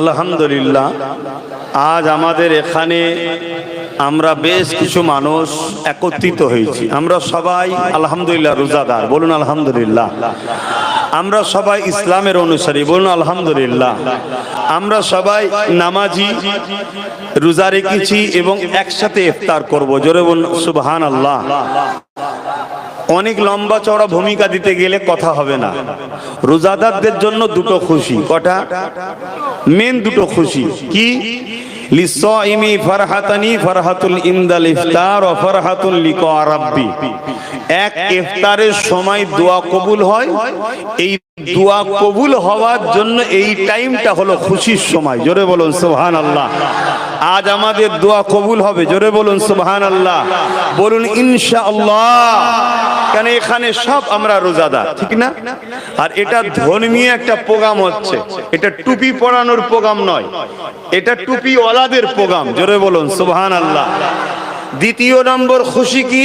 আলহামদুলিল্লাহ, আজ আমাদের এখানে আমরা বেশ কিছু মানুষ একত্রিত হয়েছি। আমরা সবাই আলহামদুলিল্লাহ রোজাদার, বলুন আলহামদুলিল্লাহ। আমরা সবাই ইসলামের অনুসারী, বলুন আলহামদুলিল্লাহ। আমরা সবাই নামাজি, রোজা রেখেছি এবং একসাথে ইফতার করব। জোরে বলুন সুবহান আল্লাহ অনেক লম্বা চওড়া ভূমিকা দিতে গেলে কথা হবে না। রোজাদারদের জন্য দুটো খুশি। কটা? মেন দুটো খুশি। কি? ফারহাতানি ফারহাতুল এক সময় কবুল হয়। এই কবুল হওয়ার জন্য এই টাইমটা হলো খুশির সময়। জোরে বলুন, সুবহানাল্লাহ। আজ আমাদের দোয়া কবুল হবে। জোরে বলুন, সুবহানাল্লাহ। বলুন, ইনশাআল্লাহ। কেন এখানে সব আমরা রোজাদার, ঠিক না? আর এটা ধর্মীয় একটা প্রোগ্রাম হচ্ছে। এটা টুপি পরানোর প্রোগ্রাম নয়। এটা টুপি ওয়ালাদের প্রোগ্রাম। জোরে বলুন সুবহান আল্লাহ দ্বিতীয় নম্বর খুশি কি?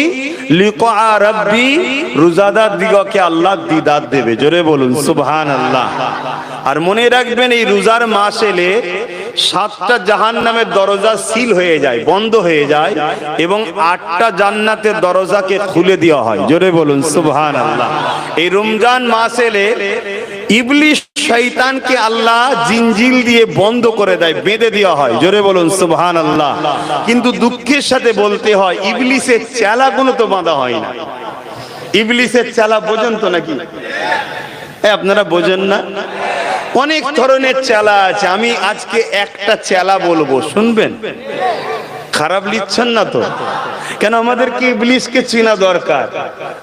লিকা রাব্বি, রোজাদার দিগকে আল্লাহ দিদার দেবে। জোরে বলুন সুবহান আল্লাহ আর মনে রাখবেন, এই রোজার মাস এলে সাতটা জাহান নামের দরজা সিল হয়ে যায়, বন্ধ হয়ে যায় এবং আটটা জান্নাতের দরজাকে খুলে দেওয়া হয়। জোরে বলুন সুবহান আল্লাহ এই রমজান মাস এলে ইবলিশ শৈতানকে আল্লাহ জিনজিল দিয়ে বন্ধ করে দেয়, বেঁধে দেওয়া হয়। জোরে বলুন সুবহান আল্লাহ কিন্তু দুঃখের সাথে বলতে হয় ইবলিসের চেলাগুলো তো বাঁধা হয় না। ইবলিসের চেলা বোঝেন তো নাকি? আপনারা বোঝেন না? অনেক ধরনের চেলা আছে। আমি আজকে একটা চেলা বলব, শুনবেন? খারাপ লিখছেন না তো? কেন আমাদের আমাদেরকে ইবলিসকে চেনা দরকার?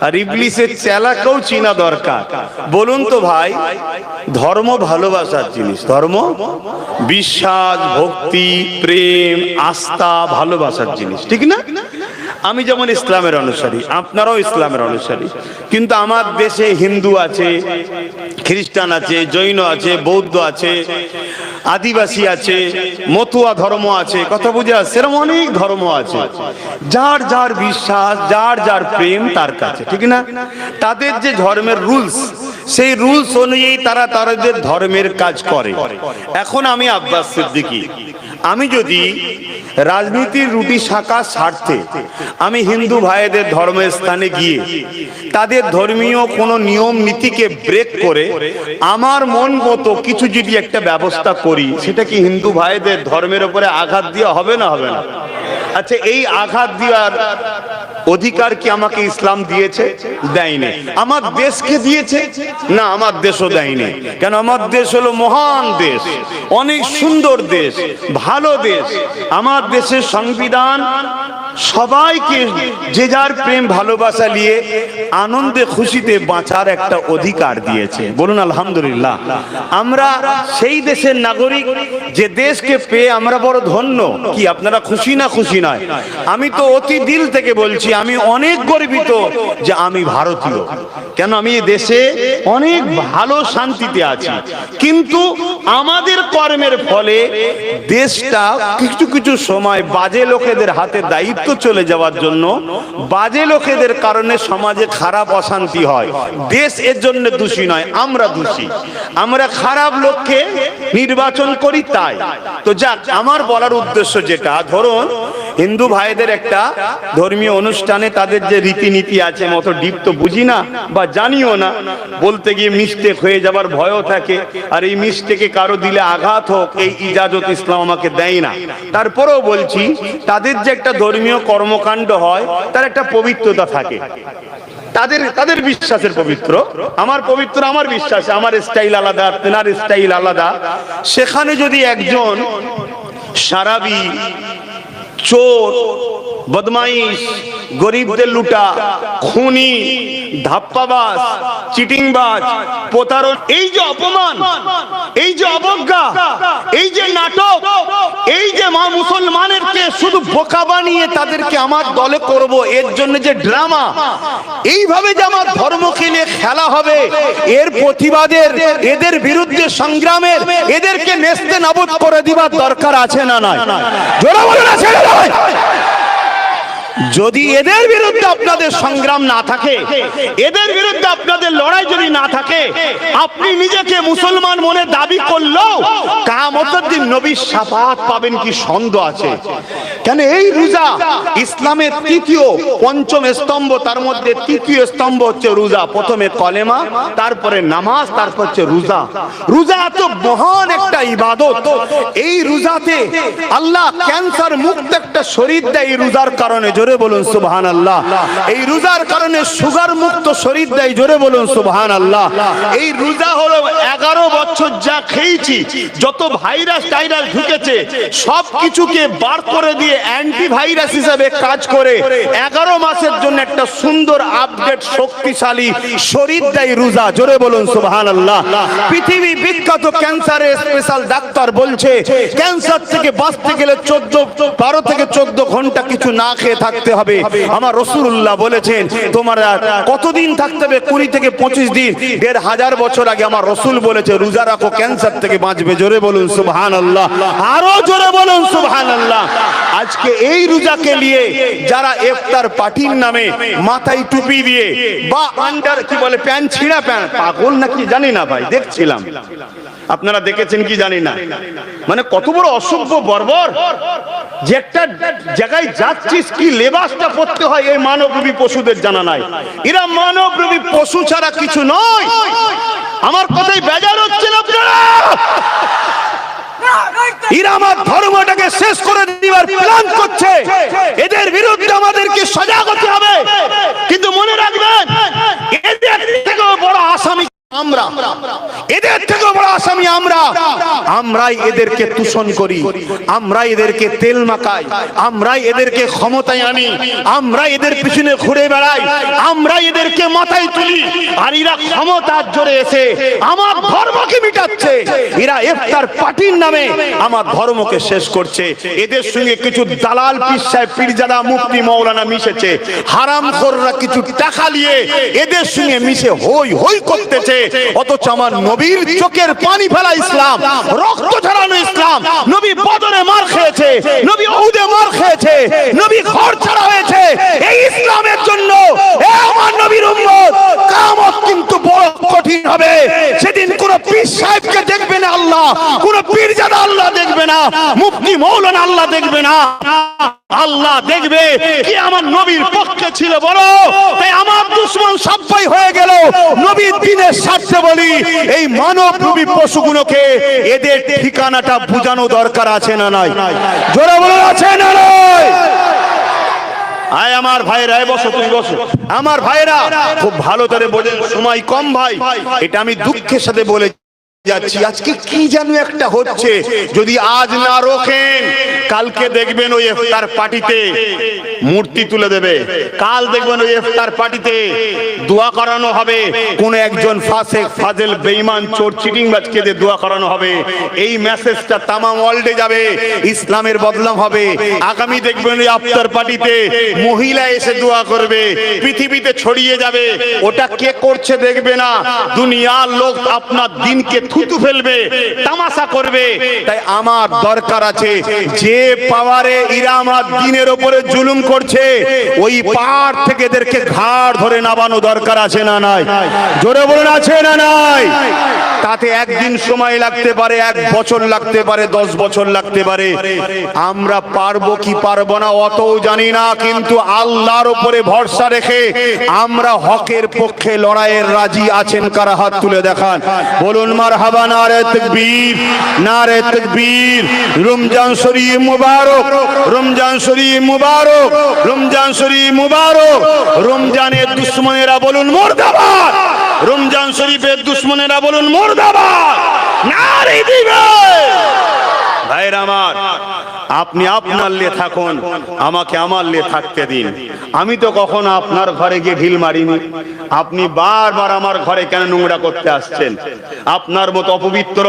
আর ইবলিসের চেলাকেও চেনা দরকার। বলুন তো ভাই, ধর্ম ভালোবাসার জিনিস। ধর্ম? বিশ্বাস, ভক্তি, প্রেম, আস্থা ভালোবাসার জিনিস। ঠিক না? আমি যেমন ইসলামের অনুসারী, আপনারাও ইসলামের অনুসারী। কিন্তু আমার দেশে হিন্দু আছে, খ্রিস্টান আছে, জৈন আছে, বৌদ্ধ আছে, আদিবাসী আছে, মতুয়া ধর্ম আছে, কথা বুঝে আসছে? এরকম অনেক ধর্ম আছে। যার যার বিশ্বাস, যার যার প্রেম, তার কাছে, ঠিক না? তাদের যে ধর্মের রুলস সেই রুলস অনুযায়ী তারা তাদের ধর্মের কাজ করে। এখন আমি আব্বাস সিদ্দিকী। আমি যদি রাজনীতির রুটি শাখা স্বার্থে আমি হিন্দু ভাইদের ধর্মের স্থানে গিয়ে তাদের ধর্মীয় কোনো নিয়ম নীতিকে ব্রেক করে আমার মন মতো কিছু যদি একটা ব্যবস্থা করি, সেটা কি হিন্দু ভাইদের ধর্মের উপরে আঘাত দেওয়া হবে না হবে না? আচ্ছা এই আঘাত দেওয়ার অধিকার কি আমাকে ইসলাম দিয়েছে? দেয়নি। আমার দেশকে দিয়েছে? না, আমার দেশও দেয়নি। কেন, আমার দেশ হলো মহান দেশ। অনেক সুন্দর দেশ, ভালো দেশ। আমার দেশের সংবিধান সবাইকে যে যার প্রেম ভালোবাসা নিয়ে আনন্দে খুশিতে বাঁচার একটা অধিকার দিয়েছে। বলুন, আলহামদুলিল্লাহ। আমরা সেই দেশের নাগরিক, যে দেশকে পেয়ে আমরা বড় ধন্য। কি, আপনারা খুশি না খুশি নয়? আমি তো অতি দিল থেকে বলছি, আমি অনেক গর্বিত যে আমি ভারতীয়। কেন, আমি দেশে অনেক ভালো শান্তিতে আছি। কিন্তু আমাদের কর্মের ফলে দেশটা কিছু কিছু সময় বাজে লোকেদের হাতে দায়িত্ব চলে যাওয়ার জন্য বাজে লোকেদের কারণে সমাজে খারাপ অশান্তি হয়। দেশ এর জন্য দোষী নয়, আমরা দোষী। আমরা খারাপ লোককে নির্বাচন করি তাই। তো যাক, আমার বলার উদ্দেশ্য যেটা, ধরুন হিন্দু ভাইদের একটা ধর্মীয় অনুষ্ঠানে তাদের যে রীতিনীতি আছে মতো ডিপ তো বুঝি না বা জানিও না। বলতে গিয়ে মিস্টেক হয়ে যাবার ভয়ও থাকে। আর এই মিস্টেকে কারও দিলে আঘাত হোক, এই ইজাজত ইসলাম আমাকে দেয় না। তারপরেও বলছি, তাদের যে একটা ধর্মীয় কর্মকাণ্ড হয়, তার একটা পবিত্রতা থাকে। তাদের তাদের বিশ্বাসের পবিত্র। আমার পবিত্র, আমার বিশ্বাস, আমার স্টাইল আলাদা, তেনার স্টাইল আলাদা। সেখানে যদি একজন সারাবি চোর, বদমাইশ, গরিবদের লুটা, খুনি, ধাপ্পাবাজ, চিটিংবাজ প্রতারণ এই যে অপমান, এই যে অবজ্ঞা, এই যে নাটক এই যে মা মুসলমানেরকে শুধু বোকা বানিয়ে তাদেরকে আমার দলে করব, এর জন্য যে ড্রামা এইভাবে যে আমার ধর্ম নিয়ে খেলা হবে, এর প্রতিবাদের, এদের বিরুদ্ধে সংগ্রামের, এদেরকে নেস্তে নাবুদ করে দিবার দরকার আছে না নয় জোরে বলে না নয়? যদি এদের বিরুদ্ধে আপনাদের সংগ্রাম না থাকে, এদের বিরুদ্ধে আপনাদের লড়াই যদি না থাকে, আপনি নিজেকে মুসলমান মনে দাবি করলেও কা কেয়ামতের দিন নবীর সাফাত পাবেন কি সন্দেহ আছে? কেন এই রোজা ইসলামের তৃতীয়, পঞ্চম স্তম্ভ, তার মধ্যে তৃতীয় স্তম্ভ হচ্ছে রোজা, প্রথমে কলেমা, তারপরে নামাজ, তারপর হচ্ছে রোজা। রোজা এত মহান একটা ইবাদত। এই রোজাতে আল্লাহ ক্যান্সার মুক্ত একটা শরীর দেয় এই রোজার কারণে। জোরে বলুন সুবহান আল্লাহ এই রোজার কারণে সুগার মুক্ত শরীর দেয়, জোরে বলুন সুবহান আল্লাহ এই রোজা হলো এগারো বছর যা খেয়েছি, যত ভাইরাস টাইরাস ঢুকেছে সব কিছুকে বার করে দিয়ে অ্যান্টিভাইরাস হিসাবে কাজ করে, এগারো মাসের জন্য একটা সুন্দর আপডেট শক্তিশালী শরীর দেয় রোজা, জোরে বলুন সুবহান আল্লাহ পৃথিবী বিখ্যাত ক্যান্সারের স্পেশাল ডাক্তার বলছে, ক্যান্সার থেকে বাঁচতে গেলে চোদ্দ, বারো থেকে চোদ্দ ঘণ্টা কিছু না খেয়ে থাকতে হবে। আমার রসুল্লাহ বলেছেন, তোমার কতদিন থাকতে হবে? কুড়ি থেকে পঁচিশ দিন। দেড় হাজার বছর আগে আমার রসুল বলেছে, রোজা রাখো, ক্যান্সার থেকে বাঁচবে। জোরে বলুন সুবহান আল্লাহ আরও জোরে বলুন সুবহান আল্লাহ আজকে এই রোজাকে নিয়ে যারা ইফতার পার্টির নামে মাথায় টুপি দিয়ে বা আন্ডার কি বলে, প্যান্ট ছিঁড়া প্যান্ট, পাগল নাকি জানি না ভাই, দেখছিলাম। আপনারা দেখেছেন কি জানি না। মানে কত বড় অসভ্য বর্বর। যে একটা জায়গায় যাচ্ছিস, কি লেবাসটা পড়তে হয় এই মানবরূপী পশুদের জানা নাই। এরা মানবরূপী পশু ছাড়া কিছু নয়। আমার কথাই বেজার হচ্ছে না আপনারা আমার ধর্মটাকে শেষ করে এদের আমাদেরকে হবে। কিন্তু মনে রাখবেন, এদের বড় আসামি আমরা। এদের থেকে আসামি আমরা। আমরাই এদেরকে দূষণ করি। আমরাই এদেরকে তেল মাখাই। আমরাই এদেরকে ক্ষমতায় আনি। আমরা এদের পিছনে ঘুরে বেড়াই। আমরা এদেরকে মাথায় তুলি। আর এরা ক্ষমতার জোরে এসে আমার ধর্মকে মিটাচ্ছে। এরা ইফতার পার্টির নামে আমার ধর্মকে শেষ করছে। এদের সঙ্গে কিছু দালাল পিসায় পীরজাদা মুফতি মৌলানা মিশেছে। হারাম খোররা কিছু টাকা নিয়ে এদের সঙ্গে মিশে হই হই করতেছে। অথচ আমার নবীর চোখের পানি ফেলা ইসলাম। রক্ত ঝরানো ইসলাম। নবী বদরে মার খেয়েছে। নবী ঔদে মার খেয়েছে। নবী ঘর ছাড়া হয়েছে। এই ইসলামের জন্য আমার নবীর উম্মত, কিয়ামত কিন্তু বড় কঠিন হবে। সেদিন কোন পীর সাহেবকে দেখবে না আল্লাহ, কোন পীরজাদা আল্লাহ দেখবে না, মুফতি মৌলানা আল্লাহ দেখবে না। আল্লাহ দেখবে কি আমার নবীর পক্ষে ছিল বলো তাই আমার দুশ্মন সবাই হয়ে গেল। নবীর দিনের স্বার্থে বলি, এই মানব রূপী পশুগুলোকে এদের ঠিকানাটা বুঝানো দরকার আছে না নাই? জোরে বলে আছে না নাই? আয় আমার ভাইরা বসো তুমি, বসো। আমার ভাইরা, খুব ভালো করে বোঝেন, সময় কম ভাই। এটা আমি দুঃখের সাথে বলে যাচ্ছি। আজকে কি যেন একটা হচ্ছে, যদি আজ না রোখেন, কালকে দেখবেন ওই পার্টিতে মূর্তি তুলে দেবে। কাল দেখবেন ওই পার্টিতে দোয়া করানো হবে। কোন একজন ফাসেক, ফাজেল চোর, চিটিং বাজকে দিয়ে দোয়া করানো হবে। এই মেসেজটা তামাম ওয়ার্ল্ডে যাবে, ইসলামের বদলাম হবে। আগামী দেখবেন ওই আফতার পার্টিতে মহিলা এসে দোয়া করবে, পৃথিবীতে ছড়িয়ে যাবে। ওটা কে করছে দেখবে না। দুনিয়ার লোক আপনার দিনকে থুতু ফেলবে, তামাশা করবে। তাই আমার দরকার আছে, যে পাওয়ারে ইরা আমার দিনের ওপরে জুলুম করছে, ওই পার থেকে এদেরকে ঘাড় ধরে নামানো দরকার আছে না নাই? জোরে বলুন, আছে না নাই? তাতে একদিন সময় লাগতে পারে, এক বছর লাগতে পারে, দশ বছর লাগতে পারে। আমরা পারব কি পারব না, অতও জানি না, কিন্তু আল্লাহর উপরে ভরসা রেখে আমরা হকের পক্ষে লড়াইয়ের রাজি আছেন, কারা হাত তুলে দেখান? বলুন মার হাবা নারে তকবীর নারে তকবীর রমজান শরীফ মুবারক রমজান শরীফ মুবারক রমজান শরীফ মুবারক রমজানের দুশ্মনেরা বলুন মুর্দাবাদ রমজান শরীফের দুশ্মনেরা বলুন মুর্দাবাদ নারে দিবে ভাইরা আমার আপনি আপনার লে থাকুন আমাকে আমার লে থাকতে দিন আমি তো কখনো আপনার ঘরে গিয়ে ঢিল মারিনি আপনি বারবার আমার ঘরে কেন নোংরা করতে আসছেন আপনার মতো অপবিত্র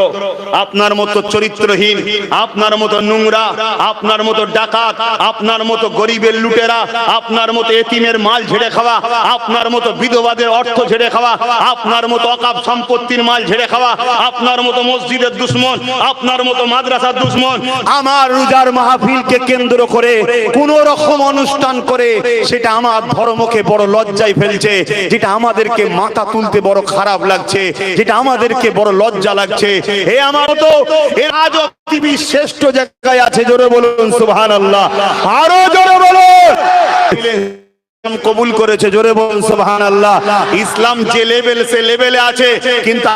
আপনার মতো চরিত্রহীন আপনার মতো নোংরা আপনার মতো ডাকাত আপনার মতো গরিবের লুটেরা আপনার মতো এতিমের মাল ঝেড়ে খাওয়া আপনার মতো বিধবাদের অর্থ ঝেড়ে খাওয়া আপনার মতো অকাপ সম্পত্তির মাল ঝেড়ে খাওয়া আপনার মতো মসজিদের দুশ্মন আপনার মতো মাদ্রাসার দুশ্মন আমার রোজার মাহফিলকে কেন্দ্র করে কোন রকম অনুষ্ঠান করে, সেটা আমার ধর্মকে বড় লজ্জায় ফেলছে, যেটা আমাদেরকে মাথা তুলতে বড় খারাপ লাগছে, যেটা আমাদেরকে বড় লজ্জা লাগছে। আমার তো আজ পৃথিবীর শ্রেষ্ঠ জায়গায় আছে, জোরে বলুন আরও জোরে বলুন। কবুল করেছে, জোরে বলুন ইসলাম যে লেভেল সে লেভেলে আছে, কিন্তু